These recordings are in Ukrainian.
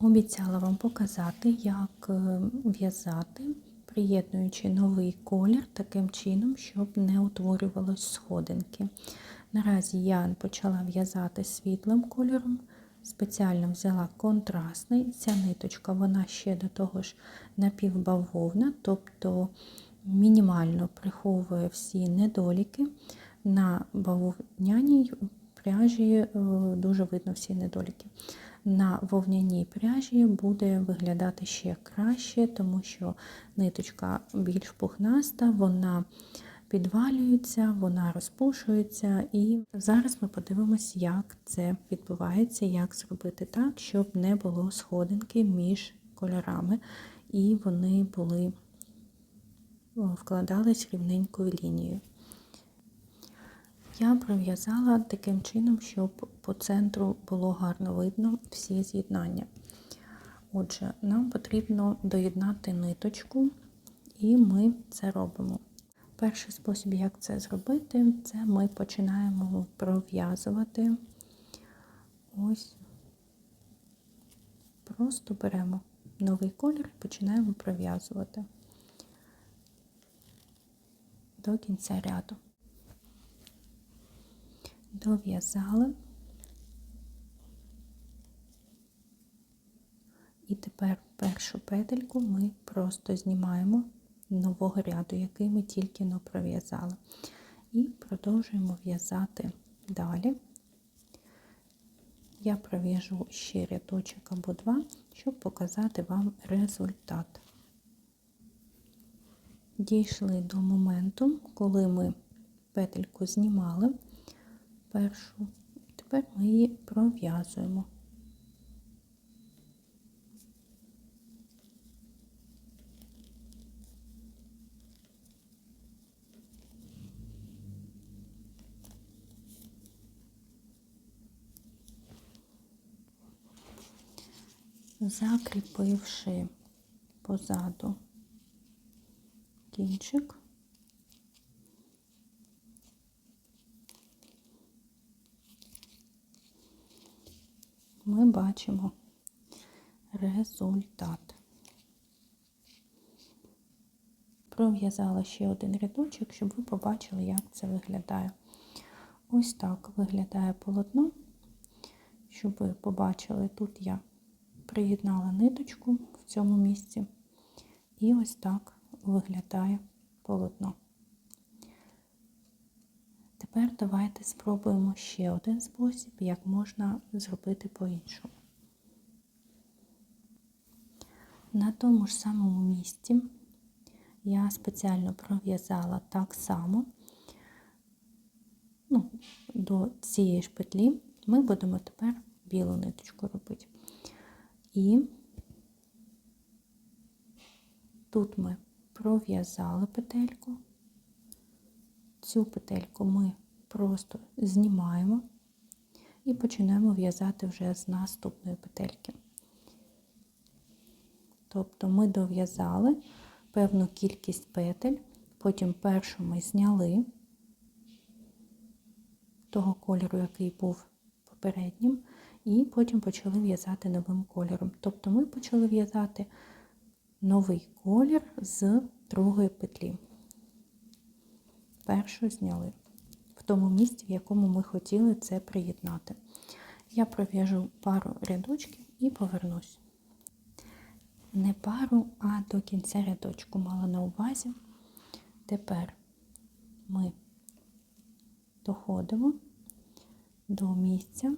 Обіцяла вам показати, як е, в'язати, приєднуючи новий колір таким чином, щоб не утворювалось сходинки. Наразі я почала в'язати світлим кольором, спеціально взяла контрастний. Ця ниточка вона ще до того ж напівбавовна, тобто мінімально приховує всі недоліки. На бавовняній пряжі е, дуже видно всі недоліки на вовняній пряжі буде виглядати ще краще, тому що ниточка більш пухнаста, вона підвалюється, вона розпушується. І зараз ми подивимось, як це відбувається, як зробити так, щоб не було сходинки між кольорами, і вони були вкладались рівненькою лінією. Я пров'язала таким чином, щоб по центру було гарно видно всі з'єднання. Отже, нам потрібно доєднати ниточку, і ми це робимо. Перший спосіб, як це зробити, це ми починаємо пров'язувати. Ось, просто беремо новий колір і починаємо пров'язувати до кінця ряду дов'язали. І тепер першу петельку ми просто знімаємо нового ряду, який ми тільки но пров'язали. І продовжуємо в'язати далі. Я пров'яжу ще рядочок або два, щоб показати вам результат. Дійшли до моменту, коли ми петельку знімали першу. І тепер ми її пров'язуємо. Закріпивши позаду кінчик, ми бачимо результат. Пров'язала ще один рядочок, щоб ви побачили, як це виглядає. Ось так виглядає полотно. Щоб ви побачили, тут я приєднала ниточку в цьому місці. І ось так виглядає полотно. Тепер давайте спробуємо ще один спосіб, як можна зробити по-іншому. На тому ж самому місці я спеціально пров'язала так само ну, до цієї ж петлі ми будемо тепер білу ниточку робити. І тут ми пров'язали петельку. Цю петельку ми просто знімаємо і починаємо в'язати вже з наступної петельки. Тобто ми дов'язали певну кількість петель, потім першу ми зняли того кольору, який був попереднім, і потім почали в'язати новим кольором. Тобто ми почали в'язати новий колір з другої петлі першу зняли в тому місці, в якому ми хотіли це приєднати. Я пров'яжу пару рядочків і повернусь. Не пару, а до кінця рядочку мала на увазі. Тепер ми доходимо до місця,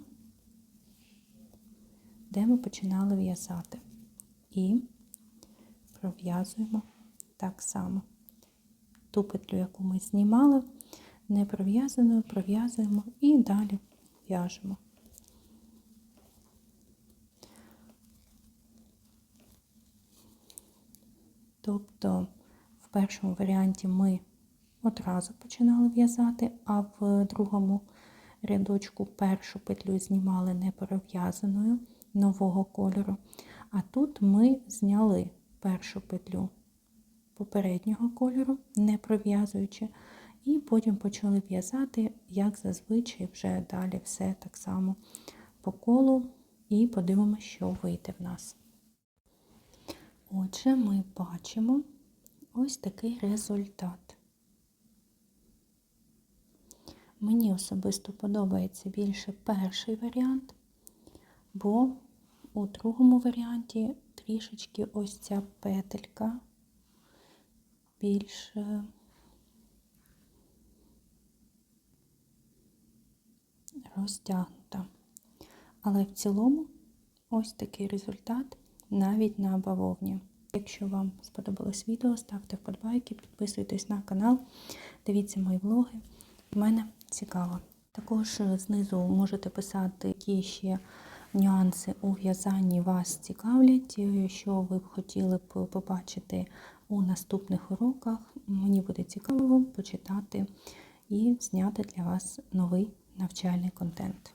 де ми починали в'язати, і пров'язуємо так само ту петлю, яку ми знімали, не пров'язаною, пров'язуємо і далі в'яжемо. Тобто в першому варіанті ми одразу починали в'язати, а в другому рядочку першу петлю знімали не пров'язаною нового кольору. А тут ми зняли першу петлю попереднього кольору, не пров'язуючи, і потім почали в'язати, як зазвичай, вже далі все так само по колу і подивимося, що вийде в нас. Отже, ми бачимо ось такий результат. Мені особисто подобається більше перший варіант, бо у другому варіанті трішечки ось ця петелька більш е, розтягнута. Але в цілому ось такий результат навіть на бавовні. Якщо вам сподобалось відео, ставте вподобайки, підписуйтесь на канал, дивіться мої влоги. В мене цікаво. Також знизу можете писати, які ще нюанси у в'язанні вас цікавлять, що ви б хотіли б побачити у наступних уроках. Мені буде цікаво почитати і зняти для вас новий навчальний контент.